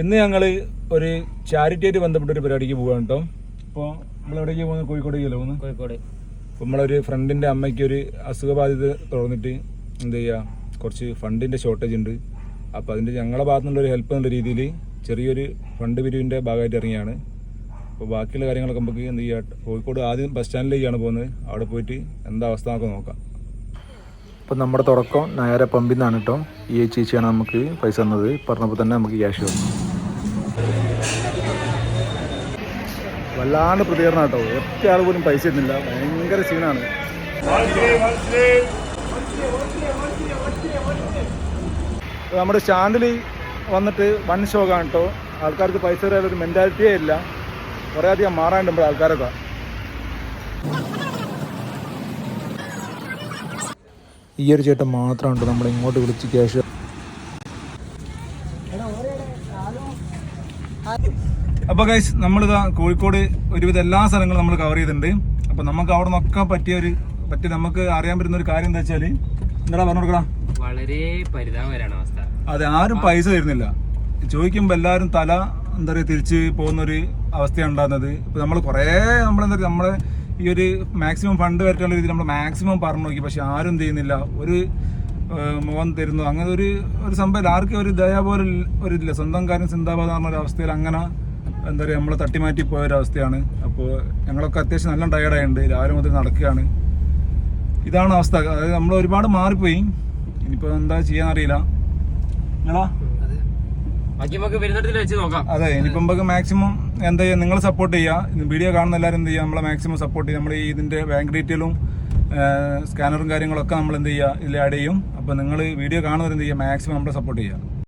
ഇന്ന് ഞങ്ങൾ ഒരു ചാരിറ്റി ആയിട്ട് ബന്ധപ്പെട്ട ഒരു പരിപാടിക്ക് പോകാണ് കേട്ടോ ഇപ്പോൾ നമ്മളെവിടേക്ക് പോകുന്നത് കോഴിക്കോടേക്കല്ലേ പോകുന്നത് കോഴിക്കോട്. അപ്പോൾ നമ്മളൊരു ഫ്രണ്ടിന്റെ അമ്മയ്ക്ക് ഒരു അസുഖബാധിത തുടർന്നിട്ട് എന്ത് ചെയ്യുക കുറച്ച് ഫണ്ടിന്റെ ഷോർട്ടേജ് ഉണ്ട്. അപ്പോൾ അതിന്റെ ഞങ്ങളുടെ ഭാഗത്തു നിന്നുള്ള ഒരു ഹെൽപ്പ് എന്നുള്ള രീതിയിൽ ചെറിയൊരു ഫണ്ട് പിരിവിന്റെ ഭാഗമായിട്ട് ഇറങ്ങിയാണ്. അപ്പോൾ ബാക്കിയുള്ള കാര്യങ്ങളൊക്കെ നമുക്ക് എന്ത് ചെയ്യുക കോഴിക്കോട് ആദ്യം ബസ് സ്റ്റാൻഡിലേക്കാണ് പോകുന്നത് അവിടെ പോയിട്ട് എന്താ അവസ്ഥ നമുക്ക് നോക്കാം. അപ്പോൾ നമ്മുടെ തുടക്കം നായര പമ്പിൽ നിന്നാണ് കേട്ടോ ഈ ചേച്ചിയാണ് നമുക്ക് പൈസ തന്നത്. പറഞ്ഞപ്പോൾ തന്നെ നമുക്ക് ക്യാഷ് വന്നു. വല്ലാണ്ട് പ്രതികരണം കേട്ടോ ഒറ്റ ആൾ പോലും പൈസ ഇടുന്നില്ല ഭയങ്കര സീനാണ് നമ്മുടെ സ്റ്റാൻഡിൽ വന്നിട്ട് വൺ ഷോ കാണട്ടോ ആൾക്കാർക്ക് പൈസ തരാൻ ഒരു ഇല്ല. കുറേ അധികം മാറാണ്ട് നമ്മുടെ ആൾക്കാരൊക്കെ. ഈ ഒരു ചേട്ടൻ മാത്രമുണ്ട് നമ്മൾ ഇങ്ങോട്ട് വിളിച്ച് ക്യാഷ് അപ്പോൾ ഗൈസ് നമ്മളിതാ കോഴിക്കോട് ഒരുവിധ എല്ലാ സ്ഥലങ്ങളും നമ്മൾ കവർ ചെയ്തിട്ടുണ്ട്. അപ്പൊ നമുക്ക് അവിടെ നിന്നൊക്കെ പറ്റിയ ഒരു പറ്റി നമുക്ക് അറിയാൻ പറ്റുന്ന ഒരു കാര്യം എന്താ വെച്ചാൽ എന്താ പറഞ്ഞു കൊടുക്കടാ. വളരെ പരിതാപകരമാണ് അവസ്ഥ. അതെ ആരും പൈസ തരുന്നില്ല. ചോദിക്കുമ്പോ എല്ലാരും തല എന്താ പറയുക തിരിച്ച് പോകുന്ന ഒരു അവസ്ഥയാണ് ഉണ്ടാകുന്നത്. ഇപ്പൊ നമ്മൾ കുറേ നമ്മളെന്താ പറയുക നമ്മളെ ഈ ഒരു മാക്സിമം ഫണ്ട് വരട്ടുള്ള രീതിയിൽ നമ്മൾ മാക്സിമം പറഞ്ഞു നോക്കി. പക്ഷെ ആരും ചെയ്യുന്നില്ല. ഒരു മുഖം തരുന്നു അങ്ങനെ ഒരു ഒരു സംഭവം ആർക്കും ഒരു ദയ പോലെ ഒരു ഇതില്ല. സ്വന്തം കാര്യം ചിന്താബാധ പറഞ്ഞ ഒരു അവസ്ഥയിൽ അങ്ങനെ എന്താ പറയുക നമ്മളെ തട്ടിമാറ്റി പോയ ഒരു അവസ്ഥയാണ്. അപ്പോൾ ഞങ്ങളൊക്കെ അത്യാവശ്യം നല്ല ടയർഡായിട്ടുണ്ട് രാവിലെ മുതൽ നടക്കുകയാണ്. ഇതാണ് അവസ്ഥ. അതായത് നമ്മൾ ഒരുപാട് മാറിപ്പോയി. ഇനിയിപ്പോൾ എന്താ ചെയ്യാന്നറിയില്ല. നിങ്ങളാ? അതെ ഇനിയിപ്പം നമുക്ക് മാക്സിമം എന്താ ചെയ്യുക നിങ്ങൾ സപ്പോർട്ട് ചെയ്യുക വീഡിയോ കാണുന്ന എല്ലാവരും എന്ത് ചെയ്യുക നമ്മളെ മാക്സിമം സപ്പോർട്ട് ചെയ്യുക നമ്മൾ ഇതിന്റെ ബാങ്ക് ഡീറ്റെയിലും സ്കാനറും കാര്യങ്ങളൊക്കെ നമ്മൾ എന്ത് ചെയ്യുക ഇതിൽ ആഡ് ചെയ്യും. അപ്പോൾ നിങ്ങൾ വീഡിയോ കാണുന്നവർ എന്ത് ചെയ്യുക മാക്സിമം നമ്മളെ സപ്പോർട്ട് ചെയ്യുക